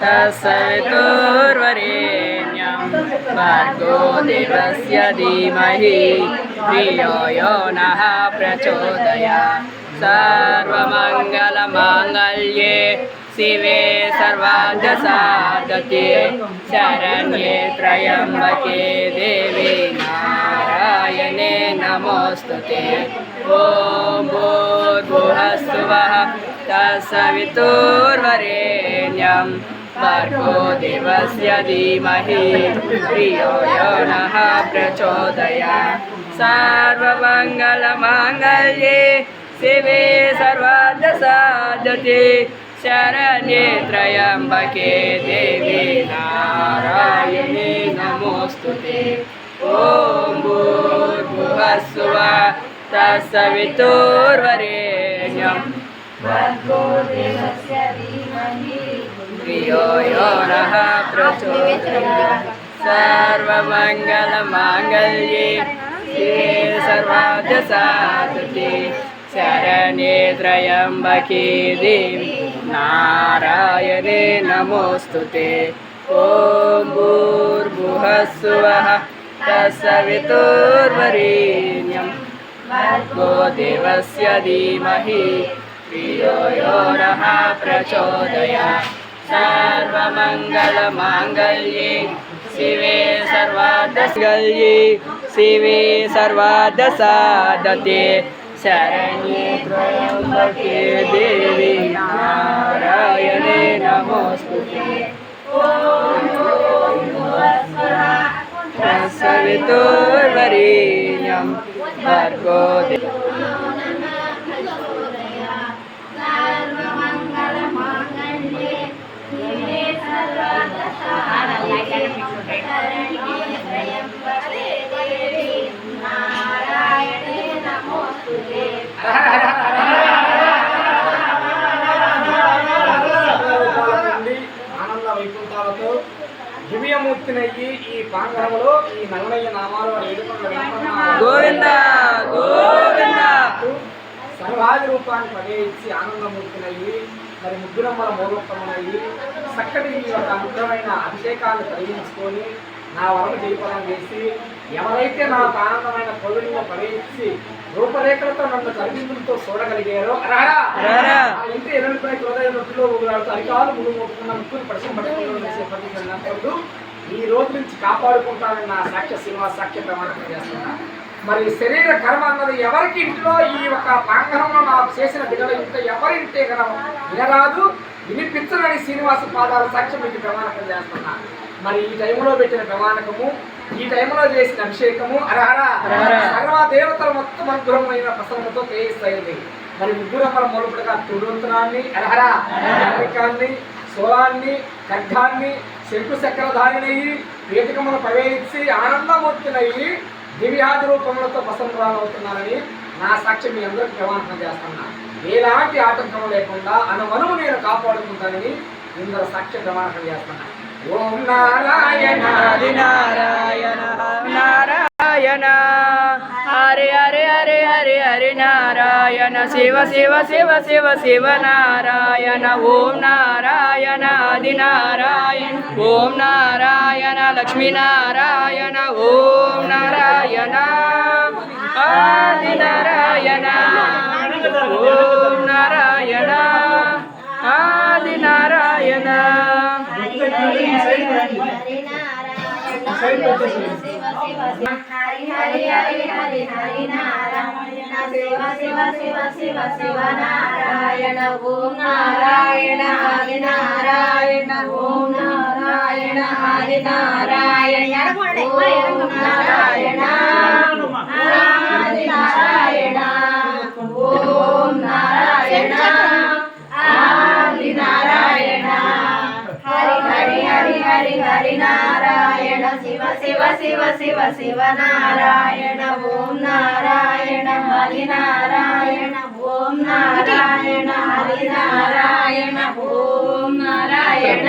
तत्सवितुर्वरेण्यं भर्गो देवस्य धीमहि। धियो यो नः प्रचोदया। सर्वमङ्गलमाङ्गल्ये शिवे सर्वादसादते शरण्ये त्र्यम्बके देवी नारायणे नमोऽस्तु ते। ॐ भूर्भुवस्सुवः तत्सवितुर्वरेण्यं भर्गो देवस्य धीमहि धियो यो नः प्रचोदया सर्वमङ्गलमाङ्गल्ये शिवे सर्वादसादते शरण्ये त्र्यम्बके देवी नारायणे नमोऽस्तु ते ॐ भूर्भुवस्सुवः तत्सवितुर्वरेण्यं भर्गो देवस्य धीमहि धियो यो नः प्रचोदयात्। सर्वमङ्गलमाङ्गल्ये शिवे सर्वादसादते शरण्ये त्र्यम्बके देवी नारायणे नमोऽस्तु ते। ॐ भूर्भुवस्सुवः तत्सवितुर्वरेण्यं भर्गो देवस्य धीमहि। धियो यो नः प्रचोदयात्। सर्वमङ्गलमाङ्गल्ये। शिवे सर्वादस्गल्ये शिवे सर्वादसादते। शरण्ये त्र्यम्बके देवी नारायणे नमोऽस्तु। ते सवितुर्वरेण्यं भर्गो ఆనంద వైకుంఠాలతో దివ్యమూర్తినయ్యి ఈ ప్రాంగణంలో ఈ నల్లయ్య నామాలు గోవింద గోవింద. సర్వాది రూపాన్ని ప్రవేశించి ఆనందమూర్తినయ్యి మరి ముగ్గురమ్మల మూలోత్తములయ్యి చక్కటి ఈ యొక్క అనుగ్రహమైన అభిషేకాన్ని కలిగించుకొని నా వరకు జయపదం చేసి ఎవరైతే నాకు ఆనందమైన పొలుగులో ప్రవేశించి రూపరేఖలతో నన్ను కనిపింపులతో చూడగలిగారో ఇంటి ఎరుపై హృదయ నొప్పిలో ఊగులాడుతూ అరికాలు ముళ్ళు మోపుకున్న ముక్కులు పరిశ్రమ ఈ రోజు నుంచి కాపాడుకుంటానని నా సాక్ష్య శ్రీనివాస సాక్ష్య ప్రమాణం చేస్తున్నా. మరి శరీర కర్మ అన్నది ఎవరికి ఇంట్లో ఈ యొక్క ప్రాంగణంలో నాకు చేసిన బిడ్డల ఇంట్లో ఎవరింటే గల వినరాదు. వినిపించనని శ్రీనివాస పాదాల సాక్ష్యం మీకు ప్రమాణకం చేస్తున్నా. మరి ఈ టైంలో పెట్టిన ప్రమాణకము ఈ టైంలో చేసిన అభిషేకము అరహరా. సర్వ దేవతల మొత్తం అనుగ్రహమైన ప్రసన్నతో తేయిస్తాయింది మరి ముగ్గురమ్మల మొదలుపడగా తుడుంతనాన్ని అరహరా. అమెరికాన్ని సోలాన్ని ఖడ్గాన్ని శంకు చక్రధారినయ్యి వేదికమును ప్రవేశించి ఆనందమూర్తినయ్యి దివ్యాది రూపములతో ప్రసన్నరాలవుతున్నానని నా సాక్ష్యం మీ అందరికి ప్రమాణం చేస్తున్నా. ఎలాంటి ఆటంకం లేకుండా అనుమనుము నేను కాపాడుకుంటానని ఇందరు సాక్ష్య ప్రమాణం చేస్తున్నా. ఓం నారాయణ హరి నారాయణ నారాయణ. హరి హరి హరి హరి హరి నారాయణ. శివ శివ శివ శివ శివ నారాయణ. ఓం నారాయణ ఆది నారాయణ. ఓం నారాయణ లక్ష్మీ నారాయణ. ఓం నారాయణ. హరి హరి హరి హరి హరి నారాయణ శివ శివ శివ శివ శివ నారాయణ ఓం నారాయణ హరి నారాయణ ఓం నారాయణ హరి నారాయణ ఓం నారాయణ నారాయణ శివ శివ శివ శివ శివ నారాయణ ఓం నారాయణ హరి నారాయణ ఓం నారాయణ హరి నారాయణ ఓం నారాయణ.